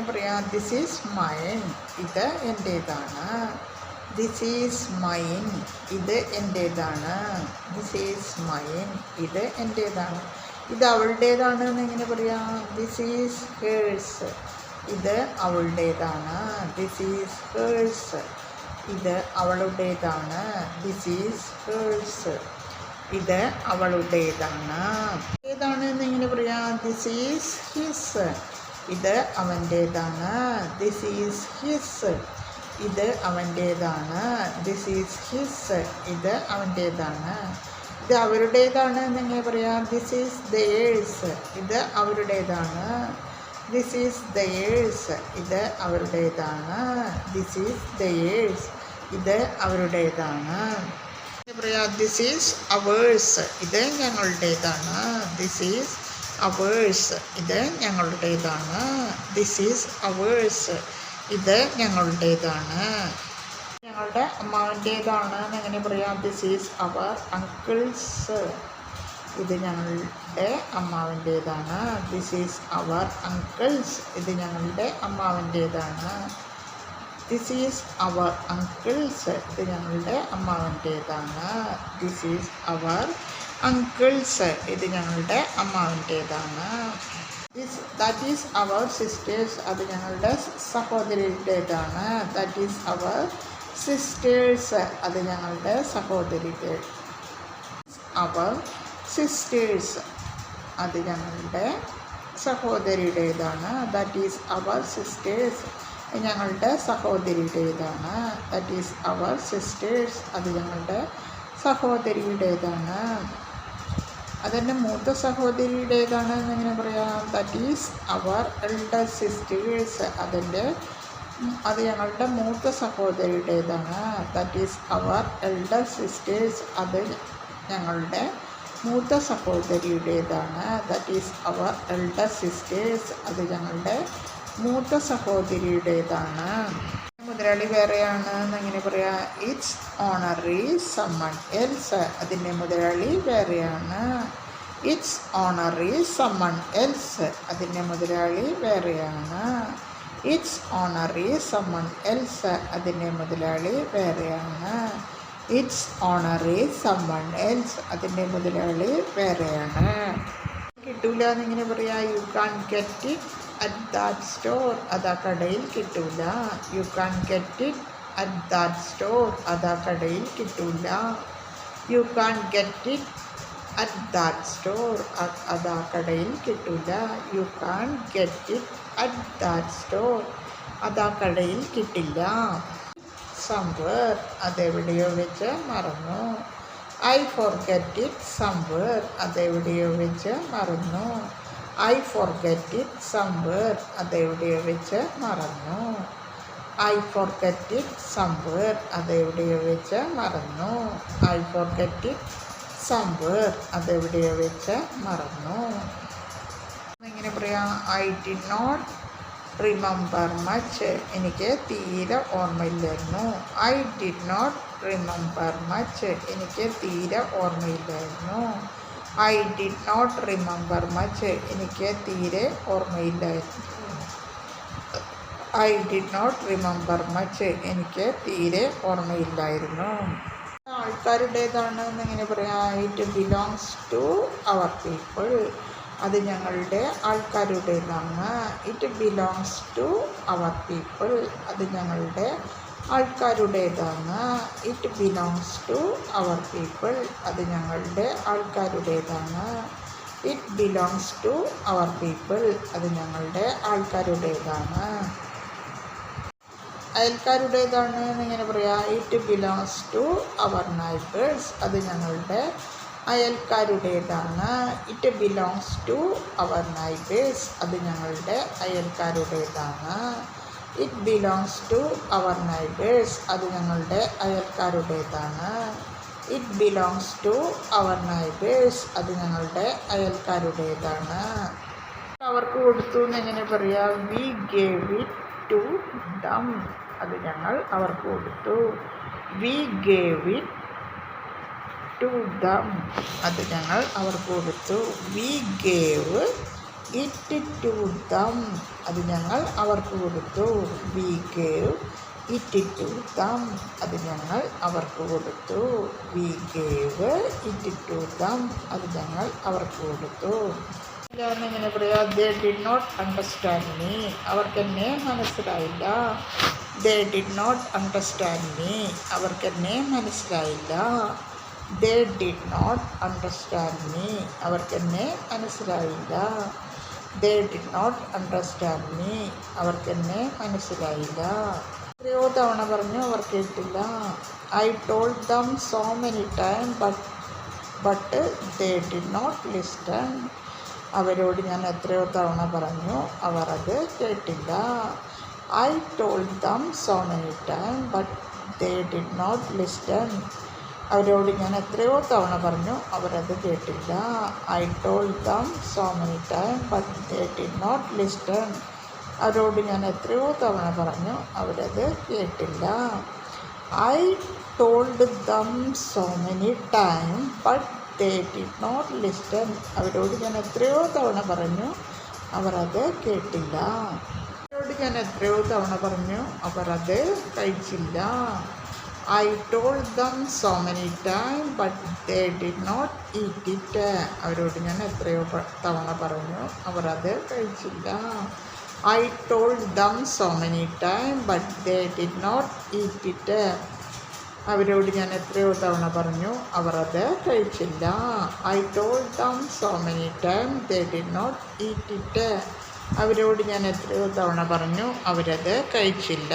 എന്നെങ്ങനെ പറയാം this is mine ഇത് എന്റേതാണ് ദിസ് ഈസ് മൈൻ ഇത് എന്റേതാണ് ദിസ് ഈസ് മൈൻ ഇത് എന്റേതാണ് ഇത് അവളുടേതാണ് എന്ന് എങ്ങനെ പറയാം ദിസ് ഈസ് ഹേഴ്സ് ഇത് അവളുടേതാണ്. ദിസ് ഈസ് ഹേഴ്സ് ഇത് അവളുടേതാണ്. ദിസ് ഈസ് ഹേഴ്സ് ഇത് അവളുടേതാണ്. ഏതാണ് എന്ന് എങ്ങനെ പറയാം ദിസ് ഈസ് ഹിസ് ഇത് അവന്റേതാണ്. ദിസ് ഈസ് ഹിസ് ഇത് അവന്റേതാണ്. ദിസ് ഈസ് ഹിസ് ഇത് അവന്റേതാണ്. ഇത് അവരുടേതാണ് എന്നെങ്ങനെ പറയാം. ദിസ് ഈസ് ദേഴ്സ് ഇത് അവരുടേതാണ്. ദിസ് ഈസ് ദേഴ്സ് ഇത് അവരുടേതാണ്. ദിസ് ഈസ് ദേഴ്സ് ഇത് അവരുടേതാണ്. പറയാ. ദിസ് ഈസ് അവേഴ്സ് ഇത് ഞങ്ങളുടേതാണ്. ദിസ് ഈസ് അവേഴ്സ് ഇത് ഞങ്ങളുടേതാണ്. ദിസ് ഈസ് അവേഴ്സ് ഇത് ഞങ്ങളുടേതാണ്. ഞങ്ങളുടെ അമ്മാവിന്റേതാണ് എങ്ങനെ പറയാം? ദിസ് ഈസ് അവർ അങ്കിൾസ് ഇത് ഞങ്ങളുടെ അമ്മാവിന്റേതാണ്. ദിസ് ഈസ് അവർ അങ്കിൾസ് ഇത് ഞങ്ങളുടെ അമ്മാവിന്റേതാണ്. ദിസ് ഈസ് അവർ അങ്കിൾസ് ഇത് ഞങ്ങളുടെ അമ്മാവിന്റേതാണ്. ദിസ് ഈസ് അവർ അങ്കിൾസ് ഇത് ഞങ്ങളുടെ അമ്മാവിന്റേതാണ്. This that is our sisters അത് ഞങ്ങളുടെ സഹോദരിയുടേതാണ്. ദാറ്റ് ഈസ് അവർ സിസ്റ്റേഴ്സ് അത് ഞങ്ങളുടെ സഹോദരിയുടെ അവർ സിസ്റ്റേഴ്സ് അത് ഞങ്ങളുടെ സഹോദരിയുടേതാണ്. ദാറ്റ് ഈസ് അവർ സിസ്റ്റേഴ്സ് ഞങ്ങളുടെ സഹോദരിയുടേതാണ്. ദാറ്റ് ഈസ് അവർ സിസ്റ്റേഴ്സ് അത് ഞങ്ങളുടെ സഹോദരിയുടേതാണ്. അതെന്റെ മൂത്ത സഹോദരിയുടേതാണ് എന്നെങ്ങനെ പറയാം? That is our elder sisters അതെന്റെ അത് ഞങ്ങളുടെ മൂത്ത സഹോദരിയുടേതാണ്. That is our elder sister's അത് ഞങ്ങളുടെ മൂത്ത സഹോദരിയുടേതാണ്. That is our elder sister's അത് ഞങ്ങളുടെ മൂത്ത സഹോദരിയുടേതാണ്. മുതലാളി വേറെയാണ് എന്നെങ്ങനെ പറയാം. ഇറ്റ്സ് ഓണറി സമ്മൺ എൽസ് അതിന്റെ മുതലാളി വേറെയാണ്. ഇറ്റ്സ് ഓണറി സമ്മൺ എൽസ് അതിന്റെ മുതലാളി വേറെയാണ്. ഇറ്റ്സ് ഓണറി സമ്മൺ എൽസ് അതിന്റെ മുതലാളി വേറെയാണ്. ഇറ്റ്സ് ഓണറി സമ്മൺ എൽസ് അതിന്റെ മുതലാളി വേറെയാണ്. കിട്ടൂല എന്നിങ്ങനെ പറയാം. You can get it at that store അത് ആ കടയിൽ കിട്ടൂല. You can get it at that store അത് ആ കടയിൽ കിട്ടൂല. You can get it at that store അത് ആ കടയിൽ കിട്ടൂല. You can get it at that store അത് ആ കടയിൽ കിട്ടില്ല. സംവർ അതെവിടെയോ വെച്ച് മറന്നു. ഐ ഫോർഗെറ്റ് ഇറ്റ് സംവർ അതെവിടെയോ വെച്ച് മറന്നു. ഐ ഫോർഗെറ്റ് ഇറ്റ് സംവേർ അതെവിടെയോ വെച്ച് മറന്നു. ഐ ഫോർഗെറ്റ് ഇറ്റ് സംവേർ അതെവിടെയോ വെച്ച് മറന്നു. ഐ ഫോർഗെറ്റ് ഇറ്റ് സംവേർ അതെവിടെയോ വെച്ച് മറന്നു. എങ്ങനെ പറയാം? I did not remember much എനിക്ക് തീരെ ഓർമ്മയില്ലായിരുന്നു. I did not remember much എനിക്ക് തീരെ ഓർമ്മയില്ലായിരുന്നു. I did not remember much എനിക്ക് തീരെ ഓർമ്മയില്ലായിരുന്നു. I did not remember much എനിക്ക് തീരെ ഓർമ്മയില്ലായിരുന്നു. ആൾക്കാരുടേതാണ് എന്നിങ്ങനെ പറയാം. It belongs to our people അത് ഞങ്ങളുടെ ആൾക്കാരുടേതാണ്. It belongs to our people അത് ഞങ്ങളുടെ ആൾക്കാരുടേതാണ്. It belongs to our people അത് ഞങ്ങളുടെ ആൾക്കാരുടേതാണ്. It belongs to our people അത് ഞങ്ങളുടെ ആൾക്കാരുടേതാണ്. അയൽക്കാരുടേതാണ് എന്നിങ്ങനെ പറയാം. It belongs to our neighbours അത് ഞങ്ങളുടെ അയൽക്കാരുടേതാണ്. It belongs to our neighbours അത് ഞങ്ങളുടെ അയൽക്കാരുടേതാണ്. It belongs to our neighbours അത് ഞങ്ങളുടെ അയൽക്കാരുടേതാണ്. It belongs to our neighbours അത് ഞങ്ങളുടെ അയൽക്കാരുടേതാണ്. അവർക്ക് കൊടുത്തു എന്ന് എങ്ങനെ പറയാം? We gave it to them അത് ഞങ്ങൾ അവർക്ക് കൊടുത്തു. We gave it to them അത് ഞങ്ങൾ അവർക്ക് കൊടുത്തു. We gave it to them അത് ഞങ്ങൾ അവർക്ക് കൊടുത്തു. We gave it to them അത് ഞങ്ങൾ അവർക്ക് കൊടുത്തു. We gave it to them അത് ഞങ്ങൾ അവർക്ക് കൊടുത്തു. ഇങ്ങനെ എങ്ങനെ പറയാ they did not understand me. അവർക്ക് എന്നെ മനസ്സിലായില്ല. They did not understand me. അവർക്ക് എന്നെ മനസ്സിലായില്ല. They did not understand me. അവർക്ക് എന്നെ മനസ്സിലായില്ല. They did not understand me അവർക്ക് എന്നെ മനസ്സിലായില്ല. എത്രയോ തവണ പറഞ്ഞു അവർ കേട്ടില്ല. I told them so many time but but they did not listen അവരോട് ഞാൻ എത്രയോ തവണ പറഞ്ഞു അവർ അത് കേട്ടില്ല. I told them so many time but they did not listen അവരോട് ഞാൻ എത്രയോ തവണ പറഞ്ഞു അവരത് കേട്ടില്ല. I told them so many time but they did not listen അവരോട് ഞാൻ എത്രയോ തവണ പറഞ്ഞു അവരത് കേട്ടില്ല. I told them so many time but they did not listen അവരോട് ഞാൻ എത്രയോ തവണ പറഞ്ഞു അവരത് കേട്ടില്ല. അവരോട് ഞാൻ എത്രയോ തവണ പറഞ്ഞു അവരത് കഴിച്ചില്ല. I told them so many time but they did not eat it അവരോട് ഞാൻ എത്രയോ തവണ പറഞ്ഞു അവർ അത് കഴിച്ചില്ല. I told them so many time but they did not eat it അവരോട് ഞാൻ എത്രയോ തവണ പറഞ്ഞു അവർ അത് കഴിച്ചില്ല. I told them so many time they did not eat it അവരോട് ഞാൻ എത്രയോ തവണ പറഞ്ഞു അവരത് കഴിച്ചില്ല.